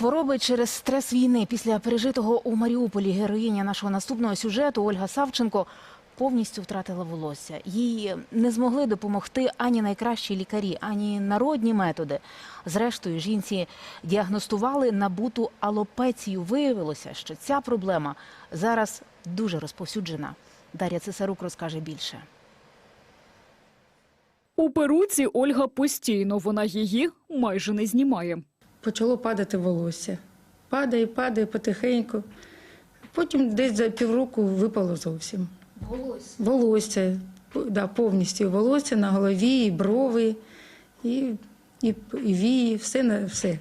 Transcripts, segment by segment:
Хвороби через стрес війни після пережитого у Маріуполі героїня нашого наступного сюжету Ольга Савченко повністю втратила волосся. Їй не змогли допомогти ані найкращі лікарі, ані народні методи. Зрештою, жінці діагностували набуту алопецію. Виявилося, що ця проблема зараз дуже розповсюджена. Дар'я Цесарук розкаже більше. У перуці Ольга постійно, вона її майже не знімає. Почало падати волосся. Падає, падає потихеньку. Потім десь за півроку випало зовсім. Волосся. Волосся, да, повністю волосся на голові, і брови, і, і, і вії, все на все.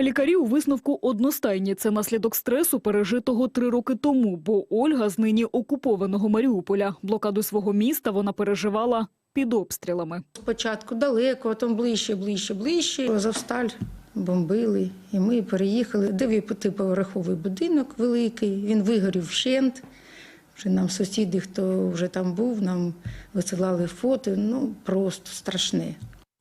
Лікарі у висновку одностайні. Це наслідок стресу, пережитого три роки тому, бо Ольга з нині окупованого Маріуполя. Блокаду свого міста вона переживала під обстрілами. Спочатку далеко, а потім ближче, ближче, ближче. Азовсталь бомбили, і ми переїхали. Дев'ятиповерховий будинок великий, він вигорів вщент. Вже нам сусіди, хто вже там був, нам висилали фото. Ну просто страшне.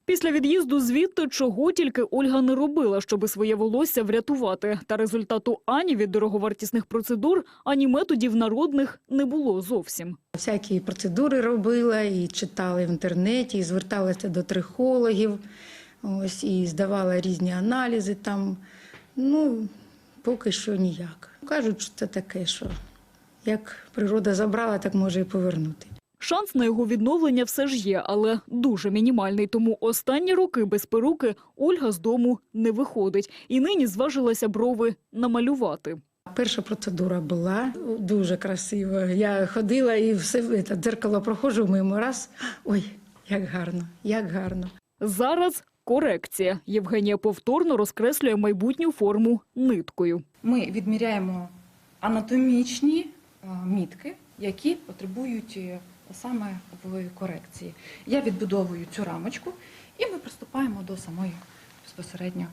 Після від'їзду звідти чого тільки Ольга не робила, щоби своє волосся врятувати. Та результату ані від дороговартісних процедур, ані методів народних не було зовсім. Всякі процедури робила і читала в інтернеті, і зверталася до трихологів, ось, і здавала різні аналізи там. Ну, поки що ніяк. Кажуть, що це таке, що як природа забрала, так може і повернути. Шанс на його відновлення все ж є, але дуже мінімальний. Тому останні роки без перуки Ольга з дому не виходить. І нині зважилася брови намалювати. Перша процедура була дуже красива. Я ходила і все це, дзеркало проходжу мимо раз. Ой, як гарно, як гарно. Зараз корекція. Євгенія повторно розкреслює майбутню форму ниткою. Ми відміряємо анатомічні е, мітки, які потребують е, саме в корекції. Я відбудовую цю рамочку, і ми приступаємо до самої безпосередньо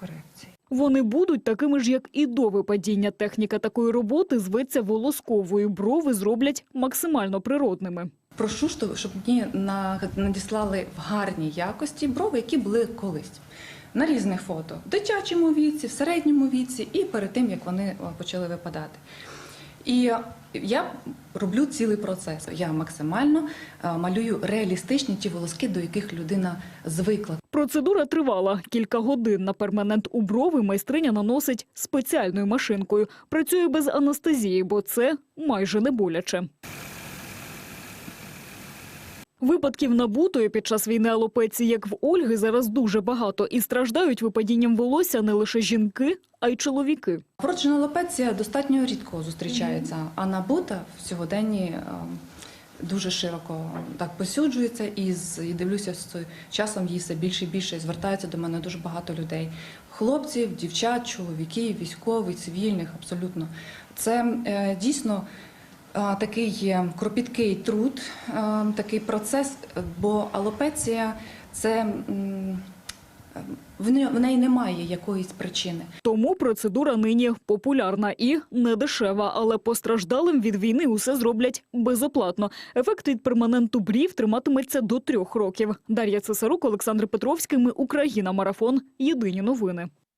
корекції. Вони будуть такими ж, як і до випадіння. Техніка такої роботи зветься волосковою. Брови зроблять максимально природними. Прошу, що- щоб мені надіслали в гарній якості брови, які були колись. На різних фото в дитячому віці, в середньому віці і перед тим, як вони почали випадати. І я роблю цілий процес. Я максимально е, малюю реалістичні ті волоски, до яких людина звикла. Процедура тривала кілька годин. На перманент у брови майстриня наносить спеціальною машинкою. Працює без анестезії, бо це майже не боляче. Випадків набутої під час війни алопеції, як в Ольги, зараз дуже багато. І страждають випадінням волосся не лише жінки, а й чоловіки. Вроджена лопеція достатньо рідко зустрічається, а набута в сьогоденні е, дуже широко так посюджується, і, і дивлюся, з часом їй все більше і більше і звертаються до мене дуже багато людей. Хлопців, дівчат, чоловіків, військових, цивільних, абсолютно. Це е, дійсно такий кропіткий труд, такий процес, бо алопеція це. в неї немає якоїсь причини. Тому процедура нині популярна і не дешева, але постраждалим від війни усе зроблять безоплатно. Ефект від перманенту брів триматиметься до трьох років. Дар'я Цесарук, Олександр Петровський. Ми Україна. Марафон. Єдині новини.